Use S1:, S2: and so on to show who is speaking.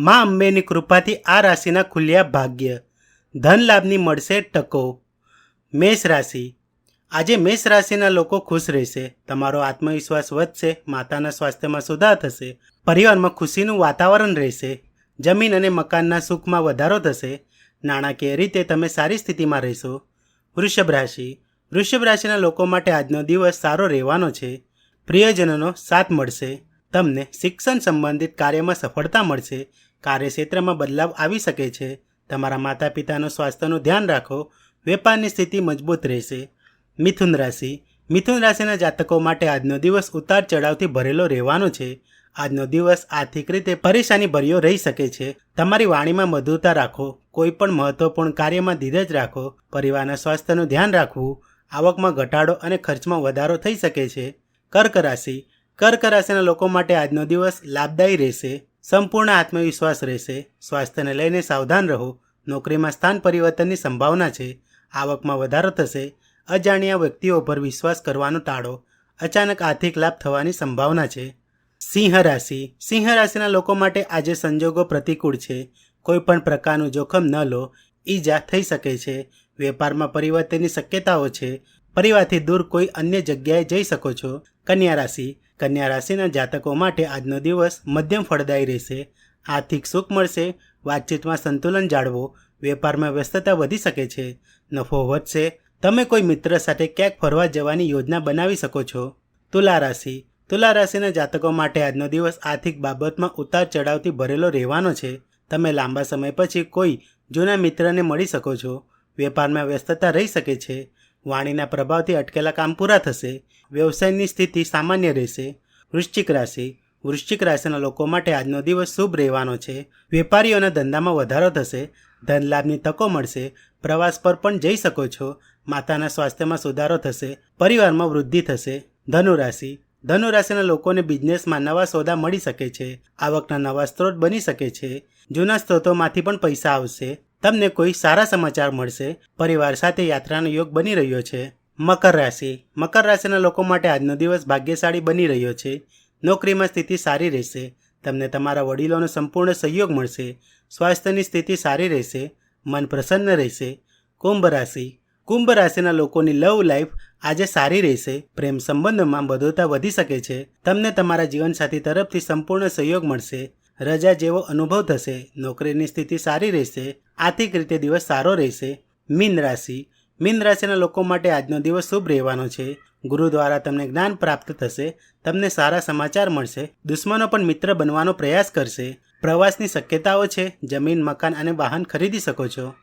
S1: મા અંબેની કૃપાથી આ રાશિના ખુલ્યા ભાગ્ય. ધન લાભની મળશે ટકો. મેષ રાશિ. આજે મેષ રાશિના લોકો ખુશ રહેશે. તમારો આત્મવિશ્વાસ વધશે, માતાના સ્વાસ્થ્યમાં સુધાર થશે, પરિવારમાં ખુશીનું વાતાવરણ રહેશે, જમીન અને મકાનના સુખમાં વધારો થશે, નાણાકીય રીતે તમે સારી સ્થિતિમાં રહેશો. વૃષભ રાશિ. વૃષભ રાશિના લોકો માટે આજનો દિવસ સારો રહેવાનો છે. પ્રિયજનોનો સાથ મળશે. તમને શિક્ષણ સંબંધિત કાર્યમાં સફળતા મળશે, કાર્યક્ષેત્રમાં બદલાવ આવી શકે છે. તમારા માતા પિતાનું સ્વાસ્થ્યનું ધ્યાન રાખો, વેપારની સ્થિતિ મજબૂત રહેશે. મિથુન રાશિ. મિથુન રાશિના જાતકો માટે આજનો દિવસ ઉતાર ચઢાવથી ભરેલો રહેવાનો છે. આજનો દિવસ આર્થિક રીતે પરેશાની ભર્યો રહી શકે છે. તમારી વાણીમાં મધુરતા રાખો કોઈ પણ મહત્વપૂર્ણ કાર્યમાં ધીરજ રાખો, પરિવારના સ્વાસ્થ્યનું ધ્યાન રાખવું, આવકમાં ઘટાડો અને ખર્ચમાં વધારો થઈ શકે છે. કર્ક રાશિ. કર્ક રાશિના લોકો માટે આજનો દિવસ લાભદાયી રહેશે, સંપૂર્ણ આત્મવિશ્વાસ રહેશે, સ્વાસ્થ્યને લઈને સાવધાન રહો, નોકરીમાં સ્થાન પરિવર્તનની સંભાવના છે, આવકમાં વધારો થશે, અજાણ્યા વ્યક્તિઓ પર વિશ્વાસ કરવાનો ટાળો અચાનક આર્થિક લાભ થવાની સંભાવના છે. સિંહ રાશિ. સિંહ રાશિના લોકો માટે આજે સંજોગો પ્રતિકૂળ છે. કોઈ પણ પ્રકારનું જોખમ ન લો. ઈજા થઈ શકે છે. વેપારમાં પરિવર્તનની શક્યતાઓ છે. પરિવારથી દૂર કોઈ અન્ય જગ્યાએ જઈ શકો છો. કન્યા રાશિ. કન્યા રાશિના જાતકો માટે આજનો દિવસ મધ્યમ ફળદાયી રહેશે. આર્થિક સુખ મળશે. વાતચીતમાં સંતુલન જાળવો. વેપારમાં વ્યસ્તતા વધી શકે છે. નફો વધશે. તમે કોઈ મિત્ર સાથે ક્યાંક ફરવા જવાની યોજના બનાવી શકો છો. તુલા રાશિ. તુલા રાશિના જાતકો માટે આજનો દિવસ આર્થિક બાબતમાં ઉતાર ચઢાવથી ભરેલો રહેવાનો છે. તમે લાંબા સમય પછી કોઈ જૂના મિત્રને મળી શકો છો. વેપારમાં વ્યસ્તતા રહી શકે છે. વાણીના પ્રભાવથી અટકેલા કામ પૂરા થશે, વ્યવસાયની સ્થિતિ સામાન્ય રહેશે, વૃશ્ચિક રાશિ, વૃશ્ચિક રાશિના લોકો માટે આજનો દિવસ શુભ રહેવાનો છે, વેપારીઓના ધંધામાં વધારો થશે, ધન લાભની તકો મળશે, પ્રવાસ પર પણ જઈ શકો છો, માતાના સ્વાસ્થ્યમાં સુધારો થશે, પરિવારમાં વૃદ્ધિ થશે ધનુ રાશિ ધનુ રાશિના લોકોને બિઝનેસમાં નવા સોદા મળી શકે છે, આવકના નવા સ્ત્રોત બની શકે છે, જૂના સ્ત્રોતોમાંથી પણ પૈસા આવશે તમને કોઈ સારા સમાચાર મળશે, પરિવાર સાથે યાત્રાનો યોગ બની રહ્યો છે. મકર રાશિ. મકર રાશિના લોકો માટે આજનો દિવસ ભાગ્યશાળી બની રહ્યો છે. નોકરીમાં સ્થિતિ સારી રહેશે. તમને તમારા વડીલોનો સંપૂર્ણ સહયોગ મળશે. સ્વાસ્થ્યની સ્થિતિ સારી રહેશે. મન પ્રસન્ન રહેશે. કુંભ રાશિ. કુંભ રાશિના લોકોની લવ લાઈફ આજે સારી રહેશે. પ્રેમ સંબંધોમાં બધોતા વધી શકે છે. તમને તમારા જીવનસાથી તરફથી સંપૂર્ણ સહયોગ મળશે. રજા જેવો અનુભવ થશે, નોકરીની સ્થિતિ સારી રહેશે, આર્થિક રીતે દિવસ સારો રહેશે. મીન રાશિ. મીન રાશિના લોકો માટે આજનો દિવસ શુભ રહેવાનો છે. ગુરુ દ્વારા તમને જ્ઞાન પ્રાપ્ત થશે, તમને સારા સમાચાર મળશે, દુશ્મનો પણ મિત્ર બનવાનો પ્રયાસ કરશે. પ્રવાસની શક્યતાઓ છે. જમીન, મકાન અને વાહન ખરીદી શકો છો.